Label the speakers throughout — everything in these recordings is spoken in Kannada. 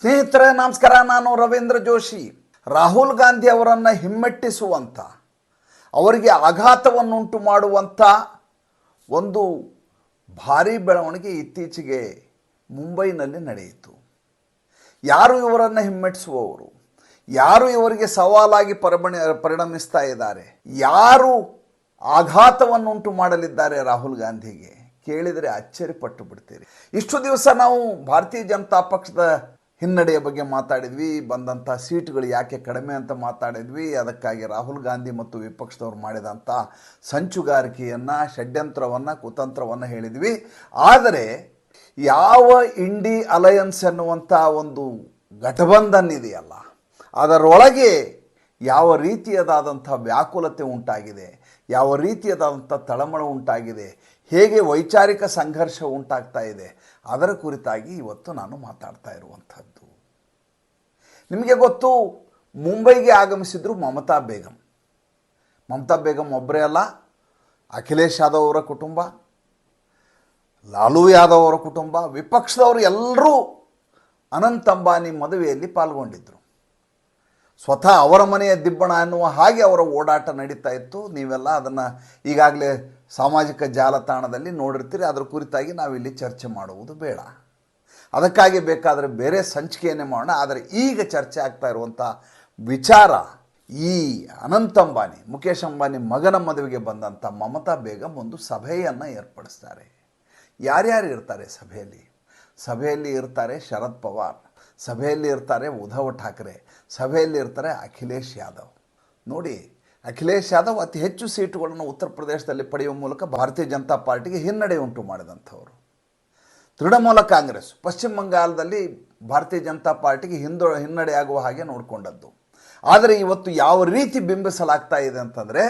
Speaker 1: ಸ್ನೇಹಿತರೆ, ನಮಸ್ಕಾರ. ನಾನು ರವೀಂದ್ರ ಜೋಶಿ. ರಾಹುಲ್ ಗಾಂಧಿ ಅವರನ್ನು ಹಿಮ್ಮೆಟ್ಟಿಸುವಂಥ ಅವರಿಗೆ ಆಘಾತವನ್ನುಂಟು ಮಾಡುವಂಥ ಒಂದು ಭಾರಿ ಬೆಳವಣಿಗೆ ಇತ್ತೀಚೆಗೆ ಮುಂಬೈನಲ್ಲಿ ನಡೆಯಿತು. ಯಾರು ಇವರನ್ನು ಹಿಮ್ಮೆಟ್ಟಿಸುವವರು? ಯಾರು ಇವರಿಗೆ ಸವಾಲಾಗಿ ಪರಿಮಣಿ ಪರಿಣಮಿಸ್ತಾ ಇದ್ದಾರೆ? ಯಾರು ಆಘಾತವನ್ನುಂಟು ಮಾಡಲಿದ್ದಾರೆ ರಾಹುಲ್ ಗಾಂಧಿಗೆ? ಕೇಳಿದರೆ ಅಚ್ಚರಿಪಟ್ಟು ಬಿಡ್ತೀರಿ. ಇಷ್ಟು ದಿವಸ ನಾವು ಭಾರತೀಯ ಜನತಾ ಪಕ್ಷದ ಹಿನ್ನಡೆಯ ಬಗ್ಗೆ ಮಾತಾಡಿದ್ವಿ ಬಂದಂಥ ಸೀಟುಗಳು ಯಾಕೆ ಕಡಿಮೆ ಅಂತ ಮಾತಾಡಿದ್ವಿ, ಅದಕ್ಕಾಗಿ ರಾಹುಲ್ ಗಾಂಧಿ ಮತ್ತು ವಿಪಕ್ಷದವರು ಮಾಡಿದಂಥ ಸಂಚುಗಾರಿಕೆಯನ್ನು, ಷಡ್ಯಂತ್ರವನ್ನು, ಕುತಂತ್ರವನ್ನು ಹೇಳಿದ್ವಿ. ಆದರೆ ಯಾವ ಇಂಡಿ ಅಲಯನ್ಸ್ ಎನ್ನುವಂಥ ಒಂದು ಘಟಬಂಧನ್ ಇದೆಯಲ್ಲ ಅದರೊಳಗೆ ಯಾವ ರೀತಿಯದಾದಂಥ ವ್ಯಾಕುಲತೆ ಉಂಟಾಗಿದೆ, ಯಾವ ರೀತಿಯದಾದಂಥ ತಳಮಳ ಉಂಟಾಗಿದೆ ಹೇಗೆ ವೈಚಾರಿಕ ಸಂಘರ್ಷ ಉಂಟಾಗ್ತಾ ಇದೆ, ಅದರ ಕುರಿತಾಗಿ ಇವತ್ತು ನಾನು ಮಾತಾಡ್ತಾ ಇರುವಂಥದ್ದು. ನಿಮಗೆ ಗೊತ್ತು, ಮುಂಬೈಗೆ ಆಗಮಿಸಿದ್ರು ಮಮತಾ ಬೇಗಂ. ಮಮತಾ ಬೇಗಂ ಒಬ್ಬರೇ ಅಲ್ಲ, ಅಖಿಲೇಶ್ ಯಾದವ್ ಅವರ ಕುಟುಂಬ, ಲಾಲು ಯಾದವ್ ಅವರ ಕುಟುಂಬ, ವಿಪಕ್ಷದವರು ಎಲ್ಲರೂ ಅನಂತ್ ಅಂಬಾನಿ ಮದುವೆಯಲ್ಲಿ ಪಾಲ್ಗೊಂಡಿದ್ದರು ಸ್ವತಃ ಅವರ ಮನೆಯ ದಿಬ್ಬಣ ಅನ್ನುವ ಹಾಗೆ ಅವರ ಓಡಾಟ ನಡೀತಾ ಇತ್ತು. ನೀವೆಲ್ಲ ಅದನ್ನು ಈಗಾಗಲೇ ಸಾಮಾಜಿಕ ಜಾಲತಾಣದಲ್ಲಿ ನೋಡಿರ್ತೀರಿ. ಅದರ ಕುರಿತಾಗಿ ನಾವಿಲ್ಲಿ ಚರ್ಚೆ ಮಾಡುವುದು ಬೇಡ. ಅದಕ್ಕಾಗಿ ಬೇಕಾದರೆ ಬೇರೆ ಸಂಚಿಕೆಯನ್ನೇ ಮಾಡೋಣ. ಆದರೆ ಈಗ ಚರ್ಚೆ ಆಗ್ತಾ ಇರುವಂಥ ವಿಚಾರ ಈ ಅನಂತ ಅಂಬಾನಿ ಮುಖೇಶ್ ಅಂಬಾನಿ ಮಗನ ಮದುವೆಗೆ ಬಂದಂಥ ಮಮತಾ ಬೇಗಂ ಒಂದು ಸಭೆಯನ್ನು ಏರ್ಪಡಿಸ್ತಾರೆ. ಯಾರ್ಯಾರು ಇರ್ತಾರೆ ಸಭೆಯಲ್ಲಿ? ಸಭೆಯಲ್ಲಿ ಇರ್ತಾರೆ ಶರದ್ ಪವಾರ್. ಸಭೆಯಲ್ಲಿ ಇರ್ತಾರೆ ಉದ್ಧವ್ ಠಾಕ್ರೆ ಸಭೆಯಲ್ಲಿ ಇರ್ತಾರೆ ಅಖಿಲೇಶ್ ಯಾದವ್. ನೋಡಿ, ಅಖಿಲೇಶ್ ಯಾದವ್ ಅತಿ ಹೆಚ್ಚು ಸೀಟುಗಳನ್ನು ಉತ್ತರ ಪ್ರದೇಶದಲ್ಲಿ ಪಡೆಯುವ ಮೂಲಕ ಭಾರತೀಯ ಜನತಾ ಪಾರ್ಟಿಗೆ ಹಿನ್ನಡೆ ಉಂಟು ಮಾಡಿದಂಥವರು. ತೃಣಮೂಲ ಕಾಂಗ್ರೆಸ್, ಪಶ್ಚಿಮ ಬಂಗಾಳದಲ್ಲಿ ಭಾರತೀಯ ಜನತಾ ಪಾರ್ಟಿಗೆ ಹಿಂದು, ಹಿನ್ನಡೆಯಾಗುವ ಹಾಗೆ ನೋಡಿಕೊಂಡದ್ದು. ಆದರೆ ಇವತ್ತು ಯಾವ ರೀತಿ ಬಿಂಬಿಸಲಾಗ್ತಾ ಇದೆ ಅಂತಂದರೆ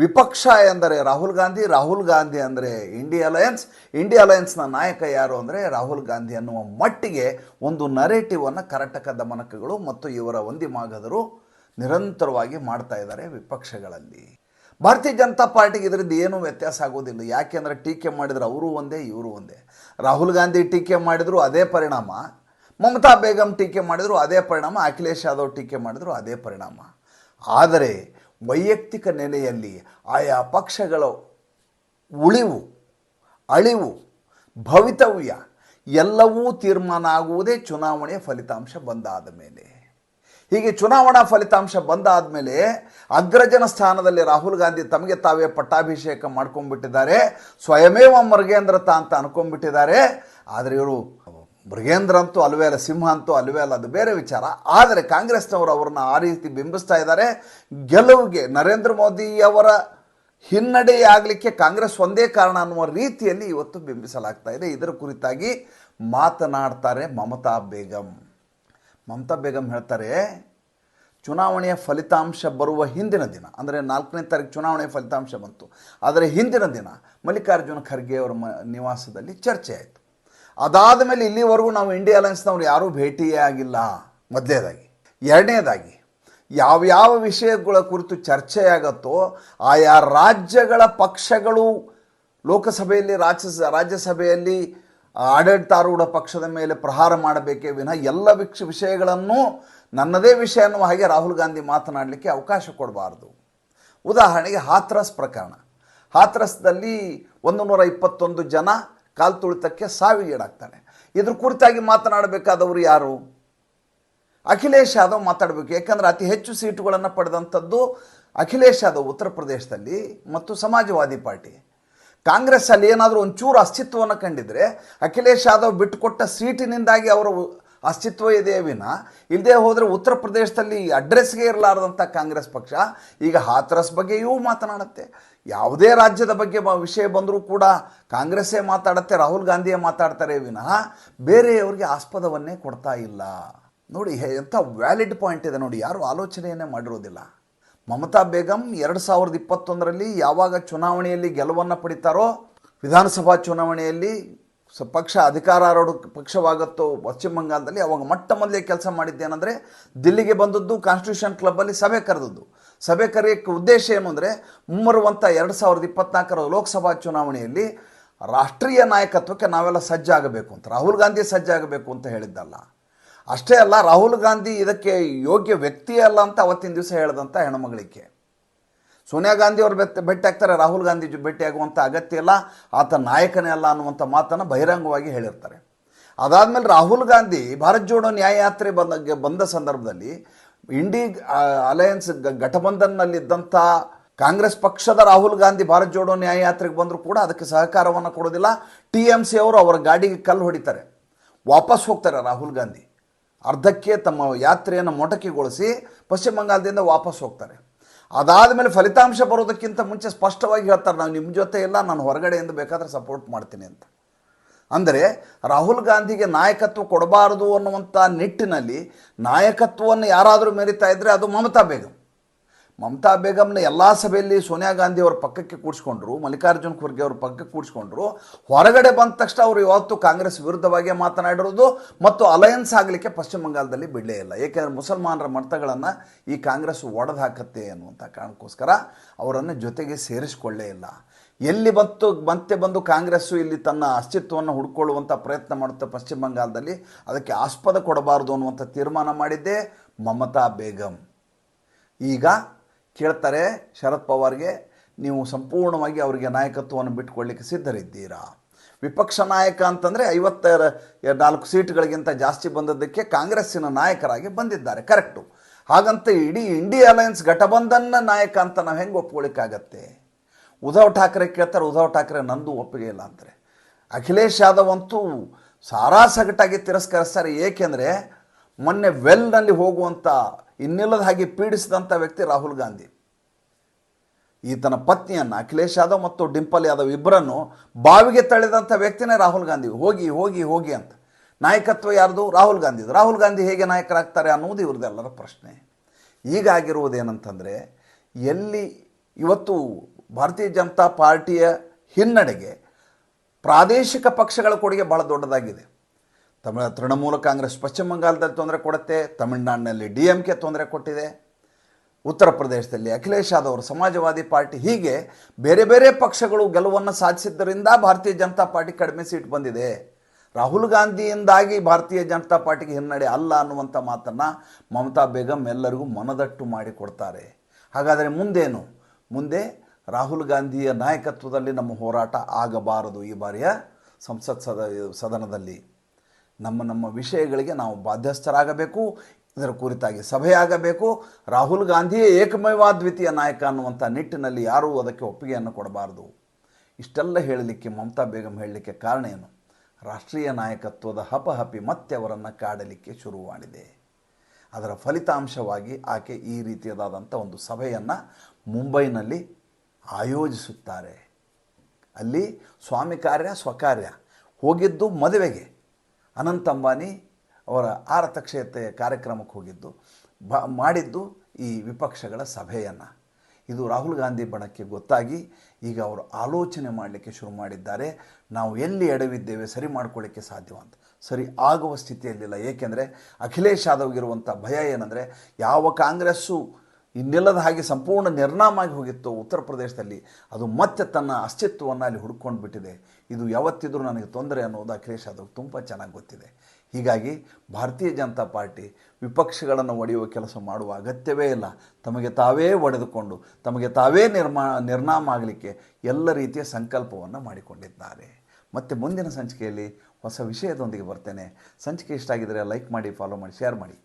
Speaker 1: ವಿಪಕ್ಷ ಎಂದರೆ ರಾಹುಲ್ ಗಾಂಧಿ ರಾಹುಲ್ ಗಾಂಧಿ ಅಂದರೆ ಇಂಡಿಯಾ ಅಲಯನ್ಸ್. ಇಂಡಿಯಾ ಅಲಯನ್ಸ್ನ ನಾಯಕ ಯಾರು ಅಂದರೆ ರಾಹುಲ್ ಗಾಂಧಿ ಅನ್ನುವ ಮಟ್ಟಿಗೆ ಒಂದು ನರೇಟಿವನ್ನು ಕರಟಕ ದಮನಕಗಳು ಮತ್ತು ಇವರ ಒಂದಿಮಾಗದರು ನಿರಂತರವಾಗಿ ಮಾಡ್ತಾ ಇದ್ದಾರೆ ವಿಪಕ್ಷಗಳಲ್ಲಿ. ಭಾರತೀಯ ಜನತಾ ಪಾರ್ಟಿಗೆ ಇದರಿಂದ ಏನೂ ವ್ಯತ್ಯಾಸ ಆಗೋದಿಲ್ಲ ಯಾಕೆಂದರೆ ಟೀಕೆ ಮಾಡಿದರೆ ಅವರು ಒಂದೇ, ಇವರು ಒಂದೇ. ರಾಹುಲ್ ಗಾಂಧಿ ಟೀಕೆ ಮಾಡಿದ್ರು ಅದೇ ಪರಿಣಾಮ. ಮಮತಾ ಬೇಗಂ ಟೀಕೆ ಮಾಡಿದ್ರು ಅದೇ ಪರಿಣಾಮ. ಅಖಿಲೇಶ್ ಯಾದವ್ ಟೀಕೆ ಮಾಡಿದ್ರು ಅದೇ ಪರಿಣಾಮ. ಆದರೆ ವೈಯಕ್ತಿಕ ನೆಲೆಯಲ್ಲಿ ಆಯಾ ಪಕ್ಷಗಳ ಉಳಿವು, ಅಳಿವು, ಭವಿತವ್ಯ ಎಲ್ಲವೂ ತೀರ್ಮಾನ ಆಗುವುದೇ ಚುನಾವಣೆಯ ಫಲಿತಾಂಶ ಬಂದಾದ ಮೇಲೆ. ಹೀಗೆ ಚುನಾವಣಾ ಫಲಿತಾಂಶ ಬಂದಾದ ಮೇಲೆ ಅಗ್ರಜನ ಸ್ಥಾನದಲ್ಲಿ ರಾಹುಲ್ ಗಾಂಧಿ ತಮಗೆ ತಾವೇ ಪಟ್ಟಾಭಿಷೇಕ ಮಾಡ್ಕೊಂಡ್ಬಿಟ್ಟಿದ್ದಾರೆ, ಸ್ವಯಮೇವ ಮೃಗೇಂದ್ರತ ಅಂತ ಅನ್ಕೊಂಡ್ಬಿಟ್ಟಿದ್ದಾರೆ. ಆದರೆ ಇವರು ಮೃಗೇಂದ್ರ ಅಂತೂ ಅಲ್ವೇ ಅಲ್ಲ, ಸಿಂಹ ಅಂತೂ ಅಲ್ವೇ ಅಲ್ಲ, ಅದು ಬೇರೆ ವಿಚಾರ. ಆದರೆ ಕಾಂಗ್ರೆಸ್ನವರು ಅವ್ರನ್ನ ಆ ರೀತಿ ಬಿಂಬಿಸ್ತಾ ಇದ್ದಾರೆ. ಗೆಲುವಿಗೆ ನರೇಂದ್ರ ಮೋದಿಯವರ ಹಿನ್ನಡೆಯಾಗಲಿಕ್ಕೆ ಕಾಂಗ್ರೆಸ್ ಒಂದೇ ಕಾರಣ ಅನ್ನುವ ರೀತಿಯಲ್ಲಿ ಇವತ್ತು ಬಿಂಬಿಸಲಾಗ್ತಾ ಇದೆ. ಇದರ ಕುರಿತಾಗಿ ಮಾತನಾಡ್ತಾರೆ ಮಮತಾ ಬೇಗಂ. ಮಮತಾ ಬೇಗಂ ಹೇಳ್ತಾರೆ, ಚುನಾವಣೆಯ ಫಲಿತಾಂಶ ಬರುವ ಹಿಂದಿನ ದಿನ, ಅಂದರೆ ನಾಲ್ಕನೇ ತಾರೀಕು ಚುನಾವಣೆಯ ಫಲಿತಾಂಶ ಬಂತು. ಆದರೆ ಹಿಂದಿನ ದಿನ ಮಲ್ಲಿಕಾರ್ಜುನ ಖರ್ಗೆ ಅವರ ಮ, ನಿವಾಸದಲ್ಲಿ ಚರ್ಚೆ ಆಯಿತು. ಅದಾದ ಮೇಲೆ ಇಲ್ಲಿವರೆಗೂ ನಾವು ಇಂಡಿಯಾ ಅಲಯನ್ಸ್ನವ್ರು ಯಾರೂ ಭೇಟಿಯೇ ಆಗಿಲ್ಲ. ಮೊದಲನೇದಾಗಿ ಎರಡನೇದಾಗಿ ಯಾವ್ಯಾವ ವಿಷಯಗಳ ಕುರಿತು ಚರ್ಚೆಯಾಗತ್ತೋ ಆಯಾ ರಾಜ್ಯಗಳ ಪಕ್ಷಗಳು ಲೋಕಸಭೆಯಲ್ಲಿ ರಾಜ್ಯ ರಾಜ್ಯಸಭೆಯಲ್ಲಿ ಆಡಳಿತಾರೂಢ ಪಕ್ಷದ ಮೇಲೆ ಪ್ರಹಾರ ಮಾಡಬೇಕೇ ವಿನಃ ಎಲ್ಲ ವಿಕ್ಷ, ವಿಷಯಗಳನ್ನು ನನ್ನದೇ ವಿಷಯ ಅನ್ನುವ ಹಾಗೆ ರಾಹುಲ್ ಗಾಂಧಿ ಮಾತನಾಡಲಿಕ್ಕೆ ಅವಕಾಶ ಕೊಡಬಾರ್ದು. ಉದಾಹರಣೆಗೆ ಹಾಥ್ರಸ್ ಪ್ರಕರಣ. ಹಾಥ್ರಸ್ದಲ್ಲಿ ಒಂದು ನೂರ ಇಪ್ಪತ್ತೊಂದು ಜನ ಕಾಲ್ ತುಳಿತಕ್ಕೆ ಸಾವಿಗೀಡಾಗ್ತಾನೆ ಇದ್ರ ಕುರಿತಾಗಿ ಮಾತನಾಡಬೇಕಾದವರು ಯಾರು? ಅಖಿಲೇಶ್ ಯಾದವ್ ಮಾತಾಡಬೇಕು. ಯಾಕಂದರೆ ಅತಿ ಹೆಚ್ಚು ಸೀಟುಗಳನ್ನು ಪಡೆದಂಥದ್ದು ಅಖಿಲೇಶ್ ಯಾದವ್ ಉತ್ತರ ಪ್ರದೇಶದಲ್ಲಿ ಮತ್ತು ಸಮಾಜವಾದಿ ಪಾರ್ಟಿ. ಕಾಂಗ್ರೆಸ್ ಅಲ್ಲಿ ಏನಾದರೂ ಒಂಚೂರು ಅಸ್ತಿತ್ವವನ್ನು ಕಂಡಿದ್ರೆ ಅಖಿಲೇಶ್ ಯಾದವ್ ಬಿಟ್ಟುಕೊಟ್ಟ ಸೀಟಿನಿಂದಾಗಿ ಅವರ ಅಸ್ತಿತ್ವ ಇದೆ ವಿನ. ಇಲ್ಲದೆ ಹೋದರೆ ಉತ್ತರ ಪ್ರದೇಶದಲ್ಲಿ ಅಡ್ರೆಸ್ಗೆ ಇರಲಾರದಂಥ ಕಾಂಗ್ರೆಸ್ ಪಕ್ಷ, ಈಗ ಹಾಥರಸ್ ಬಗ್ಗೆಯೂ ಮಾತನಾಡುತ್ತೆ. ಯಾವುದೇ ರಾಜ್ಯದ ಬಗ್ಗೆ ವಿಷಯ ಬಂದರೂ ಕೂಡ ಕಾಂಗ್ರೆಸ್ಸೇ ಮಾತಾಡುತ್ತೆ, ರಾಹುಲ್ ಗಾಂಧಿಯೇ ಮಾತಾಡ್ತಾರೆ ವಿನಃ. ಬೇರೆಯವರಿಗೆ ಆಸ್ಪದವನ್ನೇ ಕೊಡ್ತಾ ಇಲ್ಲ. ನೋಡಿ ಎಂಥ ವ್ಯಾಲಿಡ್ ಪಾಯಿಂಟ್ ಇದೆ ನೋಡಿ, ಯಾರು ಆಲೋಚನೆಯನ್ನೇ ಮಾಡಿರೋದಿಲ್ಲ. ಮಮತಾ ಬೇಗಂ ಎರಡು ಸಾವಿರದ ಇಪ್ಪತ್ತೊಂದರಲ್ಲಿ ಯಾವಾಗ ಚುನಾವಣೆಯಲ್ಲಿ ಗೆಲುವನ್ನು ಪಡಿತಾರೋ, ವಿಧಾನಸಭಾ ಚುನಾವಣೆಯಲ್ಲಿ ಸ ಪಕ್ಷ ಅಧಿಕಾರಾರೂಢ ಪಕ್ಷವಾಗುತ್ತೋ ಪಶ್ಚಿಮ ಬಂಗಾಳದಲ್ಲಿ ಅವಾಗ ಮೊಟ್ಟ ಮೊದಲೇ ಕೆಲಸ ಮಾಡಿದ್ದೇನೆಂದರೆ ದಿಲ್ಲಿಗೆ ಬಂದದ್ದು ಕಾನ್ಸ್ಟಿಟ್ಯೂಷನ್ ಕ್ಲಬ್ಬಲ್ಲಿ ಸಭೆ ಕರೆದದ್ದು. ಸಭೆ ಕರೆಯೋಕ್ಕೆ ಉದ್ದೇಶ ಏನು ಅಂದರೆ ಮುಂಬರುವಂಥ ಎರಡು ಸಾವಿರದ ಇಪ್ಪತ್ನಾಲ್ಕರ ಲೋಕಸಭಾ ಚುನಾವಣೆಯಲ್ಲಿ ರಾಷ್ಟ್ರೀಯ ನಾಯಕತ್ವಕ್ಕೆ ನಾವೆಲ್ಲ ಸಜ್ಜಾಗಬೇಕು ಅಂತ, ರಾಹುಲ್ ಗಾಂಧಿ ಸಜ್ಜಾಗಬೇಕು ಅಂತ ಹೇಳಿದ್ದಲ್ಲ. ಅಷ್ಟೇ ಅಲ್ಲ, ರಾಹುಲ್ ಗಾಂಧಿ ಇದಕ್ಕೆ ಯೋಗ್ಯ ವ್ಯಕ್ತಿ ಅಲ್ಲ ಅಂತ ಅವತ್ತಿನ ದಿವಸ ಹೇಳಿದಂಥ ಹೆಣ್ಮಗಳಿಗೆ ಸೋನಿಯಾ ಗಾಂಧಿ ಅವರು ಬೆತ್ತ ಭೇಟಿ ಆಗ್ತಾರೆ, ರಾಹುಲ್ ಗಾಂಧಿ ಭೇಟಿಯಾಗುವಂಥ ಅಗತ್ಯ ಇಲ್ಲ. ಆತ ನಾಯಕನೇ ಅಲ್ಲ ಅನ್ನುವಂಥ ಮಾತನ್ನು ಬಹಿರಂಗವಾಗಿ ಹೇಳಿರ್ತಾರೆ. ಅದಾದಮೇಲೆ ರಾಹುಲ್ ಗಾಂಧಿ ಭಾರತ್ ಜೋಡೋ ನ್ಯಾಯಯಾತ್ರೆ ಬಂದ ಬಂದ ಸಂದರ್ಭದಲ್ಲಿ ಇಂಡಿ ಅಲಯನ್ಸ್ ಘಟಬಂಧನ್ನಲ್ಲಿದ್ದಂಥ ಕಾಂಗ್ರೆಸ್ ಪಕ್ಷದ ರಾಹುಲ್ ಗಾಂಧಿ ಭಾರತ್ ಜೋಡೋ ನ್ಯಾಯಯಾತ್ರೆಗೆ ಬಂದರೂ ಕೂಡ ಅದಕ್ಕೆ ಸಹಕಾರವನ್ನು ಕೊಡೋದಿಲ್ಲ. ಟಿ ಎಂ ಸಿ ಅವರು ಅವರ ಗಾಡಿಗೆ ಕಲ್ಲು ಹೊಡಿತಾರೆ. ವಾಪಸ್ ಹೋಗ್ತಾರೆ ರಾಹುಲ್ ಗಾಂಧಿ. ಅರ್ಧಕ್ಕೆ ತಮ್ಮ ಯಾತ್ರೆಯನ್ನು ಮೊಟಕಿಗೊಳಿಸಿ ಪಶ್ಚಿಮ ಬಂಗಾಳದಿಂದ ವಾಪಸ್ ಹೋಗ್ತಾರೆ. ಅದಾದ ಮೇಲೆ ಫಲಿತಾಂಶ ಬರೋದಕ್ಕಿಂತ ಮುಂಚೆ ಸ್ಪಷ್ಟವಾಗಿ ಹೇಳ್ತಾರೆ ನಾವು ನಿಮ್ಮ ಜೊತೆ ಇಲ್ಲ, ನಾನು ಹೊರಗಡೆಯಿಂದ ಬೇಕಾದರೆ ಸಪೋರ್ಟ್ ಮಾಡ್ತೀನಿ ಅಂತ. ಅಂದರೆ ರಾಹುಲ್ ಗಾಂಧಿಗೆ ನಾಯಕತ್ವ ಕೊಡಬಾರದು ಅನ್ನುವಂಥ ನಿಟ್ಟಿನಲ್ಲಿ ನಾಯಕತ್ವವನ್ನು ಯಾರಾದರೂ ಮೆರಿತಾ ಇದ್ದರೆ ಅದು ಮಮತಾ ಬೇಗಂ. ಮಮತಾ ಬೇಗಮ್ನ ಎಲ್ಲ ಸಭೆಯಲ್ಲಿ ಸೋನಿಯಾ ಗಾಂಧಿ ಅವರ ಪಕ್ಕಕ್ಕೆ ಕೂಡಿಸ್ಕೊಂಡ್ರು, ಮಲ್ಲಿಕಾರ್ಜುನ್ ಖರ್ಗೆ ಅವ್ರ ಪಕ್ಕಕ್ಕೆ ಕೂಡಿಸ್ಕೊಂಡ್ರು. ಹೊರಗಡೆ ಬಂದ ತಕ್ಷಣ ಅವರು ಇವತ್ತು ಕಾಂಗ್ರೆಸ್ ವಿರುದ್ಧವಾಗಿ ಮಾತನಾಡಿರೋದು ಮತ್ತು ಅಲಯನ್ಸ್ ಆಗಲಿಕ್ಕೆ ಪಶ್ಚಿಮ ಬಂಗಾಳದಲ್ಲಿ ಬಿಡಲೇ ಇಲ್ಲ. ಏಕೆಂದರೆ ಮುಸಲ್ಮಾನರ ಮತಗಳನ್ನು ಈ ಕಾಂಗ್ರೆಸ್ ಒಡೆದು ಹಾಕತ್ತೆ ಅನ್ನುವಂಥ ಕಾರಣಕ್ಕೋಸ್ಕರ ಅವರನ್ನು ಜೊತೆಗೆ ಸೇರಿಸಿಕೊಳ್ಳೇ ಇಲ್ಲ. ಎಲ್ಲಿ ಬಂತು, ಮತ್ತೆ ಬಂದು ಕಾಂಗ್ರೆಸ್ಸು ಇಲ್ಲಿ ತನ್ನ ಅಸ್ತಿತ್ವವನ್ನು ಹುಡ್ಕೊಳ್ಳುವಂಥ ಪ್ರಯತ್ನ ಮಾಡುತ್ತೆ ಪಶ್ಚಿಮ ಬಂಗಾಳದಲ್ಲಿ, ಅದಕ್ಕೆ ಆಸ್ಪದ ಕೊಡಬಾರದು ಅನ್ನುವಂಥ ತೀರ್ಮಾನ ಮಾಡಿದ್ದೇ ಮಮತಾ ಬೇಗಂ. ಈಗ ಕೇಳ್ತಾರೆ ಶರದ್ ಪವಾರ್ಗೆ, ನೀವು ಸಂಪೂರ್ಣವಾಗಿ ಅವರಿಗೆ ನಾಯಕತ್ವವನ್ನು ಬಿಟ್ಕೊಳ್ಳಿಕ್ಕೆ ಸಿದ್ಧರಿದ್ದೀರಾ? ವಿಪಕ್ಷ ನಾಯಕ ಅಂತಂದರೆ ಐವತ್ತ ನಾಲ್ಕು ಸೀಟ್ಗಳಿಗಿಂತ ಜಾಸ್ತಿ ಬಂದದ್ದಕ್ಕೆ ಕಾಂಗ್ರೆಸ್ಸಿನ ನಾಯಕರಾಗಿ ಬಂದಿದ್ದಾರೆ, ಕರೆಕ್ಟು. ಹಾಗಂತ ಇಡೀ ಇಂಡಿಯಾ ಅಲಯನ್ಸ್ ಘಟಬಂಧನ್ನ ನಾಯಕ ಅಂತ ನಾವು ಹೆಂಗೆ ಒಪ್ಕೊಳ್ಳಿಕ್ಕಾಗತ್ತೆ ಉದ್ಧವ್ ಠಾಕ್ರೆ ಕೇಳ್ತಾರೆ, ಉದ್ಧವ್ ಠಾಕ್ರೆ ನಂದು ಒಪ್ಪಿಗೆ ಇಲ್ಲ ಅಂತಾರೆ ಅಖಿಲೇಶ್ ಯಾದವ್ ಅಂತೂ ಸಾರಾ ಸಗಟಾಗಿ ತಿರಸ್ಕರಿಸ್ತಾರೆ, ಏಕೆಂದರೆ ಮೊನ್ನೆ ವೆಲ್ನಲ್ಲಿ ಹೋಗುವಂಥ ಇನ್ನಿಲ್ಲದ ಹಾಗೆ ಪೀಡಿಸಿದಂಥ ವ್ಯಕ್ತಿ ರಾಹುಲ್ ಗಾಂಧಿ. ಈತನ ಪತ್ನಿಯನ್ನು ಅಖಿಲೇಶ್ ಯಾದವ್ ಮತ್ತು ಡಿಂಪಲ್ ಯಾದವ್ ಇಬ್ಬರನ್ನು ಬಾವಿಗೆ ತಳೆದಂಥ ವ್ಯಕ್ತಿನೇ ರಾಹುಲ್ ಗಾಂಧಿ. ಹೋಗಿ ಹೋಗಿ ಹೋಗಿ ಅಂತ. ನಾಯಕತ್ವ ಯಾರ್ದು? ರಾಹುಲ್ ಗಾಂಧಿ. ರಾಹುಲ್ ಗಾಂಧಿ ಹೇಗೆ ನಾಯಕರಾಗ್ತಾರೆ ಅನ್ನುವುದು ಇವ್ರದ್ದೆಲ್ಲರ ಪ್ರಶ್ನೆ. ಈಗ ಆಗಿರುವುದೇನಂತಂದರೆ ಎಲ್ಲಿ ಇವತ್ತು ಭಾರತೀಯ ಜನತಾ ಪಾರ್ಟಿಯ ಹಿನ್ನಡೆಗೆ ಪ್ರಾದೇಶಿಕ ಪಕ್ಷಗಳ ಕೊಡುಗೆ ಭಾಳ ದೊಡ್ಡದಾಗಿದೆ. ತಮಿಳ ತೃಣಮೂಲ ಕಾಂಗ್ರೆಸ್, ಪಶ್ಚಿಮ ಬಂಗಾಳದಲ್ಲಿ ತೊಂದರೆ ಕೊಡುತ್ತೆ, ತಮಿಳುನಾಡಿನಲ್ಲಿ ಡಿ ಎಂ ಕೆ ತೊಂದರೆ ಕೊಟ್ಟಿದೆ. ಉತ್ತರ ಪ್ರದೇಶದಲ್ಲಿ ಅಖಿಲೇಶ್ ಯಾದವ್ ಸಮಾಜವಾದಿ ಪಾರ್ಟಿ, ಹೀಗೆ ಬೇರೆ ಬೇರೆ ಪಕ್ಷಗಳು ಗೆಲುವನ್ನು ಸಾಧಿಸಿದ್ದರಿಂದ ಭಾರತೀಯ ಜನತಾ ಪಾರ್ಟಿ ಕಡಿಮೆ ಸೀಟ್ ಬಂದಿದೆ. ರಾಹುಲ್ ಗಾಂಧಿಯಿಂದಾಗಿ ಭಾರತೀಯ ಜನತಾ ಪಾರ್ಟಿಗೆ ಹಿನ್ನಡೆ ಅಲ್ಲ ಅನ್ನುವಂಥ ಮಾತನ್ನು ಮಮತಾ ಬೇಗಂ ಎಲ್ಲರಿಗೂ ಮನದಟ್ಟು ಮಾಡಿಕೊಡ್ತಾರೆ ಹಾಗಾದರೆ ಮುಂದೇನು? ಮುಂದೆ ರಾಹುಲ್ ಗಾಂಧಿಯ ನಾಯಕತ್ವದಲ್ಲಿ ನಮ್ಮ ಹೋರಾಟ ಆಗಬಾರದು ಈ ಬಾರಿಯ ಸಂಸತ್ ಸದ, ಸದನದಲ್ಲಿ. ನಮ್ಮ ನಮ್ಮ ವಿಷಯಗಳಿಗೆ ನಾವು ಬಾಧ್ಯಸ್ಥರಾಗಬೇಕು. ಇದರ ಕುರಿತಾಗಿ ಸಭೆಯಾಗಬೇಕು. ರಾಹುಲ್ ಗಾಂಧಿಯೇ ಏಕಮೇವಾದ್ವಿತೀಯ ನಾಯಕ ಅನ್ನುವಂಥ ನಿಟ್ಟಿನಲ್ಲಿ ಯಾರೂ ಅದಕ್ಕೆ ಒಪ್ಪಿಗೆಯನ್ನು ಕೊಡಬಾರದು. ಇಷ್ಟೆಲ್ಲ ಹೇಳಲಿಕ್ಕೆ ಮಮತಾ ಬೇಗಂ ಹೇಳಲಿಕ್ಕೆ ಕಾರಣ ಏನು? ರಾಷ್ಟ್ರೀಯ ನಾಯಕತ್ವದ ಹಪಹಪಿ ಮತ್ತೆ ಅವರನ್ನು ಕಾಡಲಿಕ್ಕೆ ಶುರು ಮಾಡಿದೆ ಅದರ ಫಲಿತಾಂಶವಾಗಿ ಆಕೆ ಈ ರೀತಿಯದಾದಂಥ ಒಂದು ಸಭೆಯನ್ನು ಮುಂಬೈನಲ್ಲಿ ಆಯೋಜಿಸುತ್ತಾರೆ. ಅಲ್ಲಿ ಸ್ವಾಮಿ ಕಾರ್ಯ, ಸ್ವಕಾರ್ಯ. ಹೋಗಿದ್ದು ಮದುವೆಗೆ. ಅನಂತ್ ಅಂಬಾನಿ ಅವರ ಆರತಕ್ಷತೆ ಕಾರ್ಯಕ್ರಮಕ್ಕೆ ಹೋಗಿದ್ದು, ಬ, ಮಾಡಿದ್ದು ಈ ವಿಪಕ್ಷಗಳ ಸಭೆಯನ್ನು. ಇದು ರಾಹುಲ್ ಗಾಂಧಿ ಬಣಕ್ಕೆ ಗೊತ್ತಾಗಿ ಈಗ ಅವರು ಆಲೋಚನೆ ಮಾಡಲಿಕ್ಕೆ ಶುರು ಮಾಡಿದ್ದಾರೆ. ನಾವು ಎಲ್ಲಿ ಎಡವಿದ್ದೇವೆ, ಸರಿ ಮಾಡ್ಕೊಳ್ಳಿಕ್ಕೆ ಸಾಧ್ಯವಂತ ಸರಿ ಆಗುವ ಸ್ಥಿತಿಯಲ್ಲಿಲ್ಲ. ಏಕೆಂದರೆ ಅಖಿಲೇಶ್ ಯಾದವ್ಗಿರುವಂಥ ಭಯ ಏನಂದರೆ, ಯಾವ ಕಾಂಗ್ರೆಸ್ಸು ಇನ್ನಿಲ್ಲದ ಹಾಗೆ ಸಂಪೂರ್ಣ ನಿರ್ನಾಮ ಆಗಿ ಹೋಗಿತ್ತು ಉತ್ತರ ಪ್ರದೇಶದಲ್ಲಿ. ಅದು ಮತ್ತೆ ತನ್ನ ಅಸ್ತಿತ್ವವನ್ನು ಅಲ್ಲಿ ಹುಡ್ಕೊಂಡು ಬಿಟ್ಟಿದೆ. ಇದು ಯಾವತ್ತಿದ್ರೂ ನನಗೆ ತೊಂದರೆ ಅನ್ನೋದು ಅಖಿಲೇಶ್ ಅದು ತುಂಬ ಚೆನ್ನಾಗಿ ಗೊತ್ತಿದೆ. ಹೀಗಾಗಿ ಭಾರತೀಯ ಜನತಾ ಪಾರ್ಟಿ ವಿಪಕ್ಷಗಳನ್ನು ಒಡೆಯುವ ಕೆಲಸ ಮಾಡುವ ಅಗತ್ಯವೇ ಇಲ್ಲ. ತಮಗೆ ತಾವೇ ಒಡೆದುಕೊಂಡು, ತಮಗೆ ತಾವೇ ನಿರ್ಮಾ, ನಿರ್ನಾಮ ಆಗಲಿಕ್ಕೆ ಎಲ್ಲ ರೀತಿಯ ಸಂಕಲ್ಪವನ್ನು ಮಾಡಿಕೊಂಡಿದ್ದಾರೆ. ಮತ್ತು ಮುಂದಿನ ಸಂಚಿಕೆಯಲ್ಲಿ ಹೊಸ ವಿಷಯದೊಂದಿಗೆ ಬರ್ತೇನೆ. ಸಂಚಿಕೆ ಇಷ್ಟ ಆಗಿದ್ದರೆ ಲೈಕ್ ಮಾಡಿ, ಫಾಲೋ ಮಾಡಿ, ಶೇರ್ ಮಾಡಿ.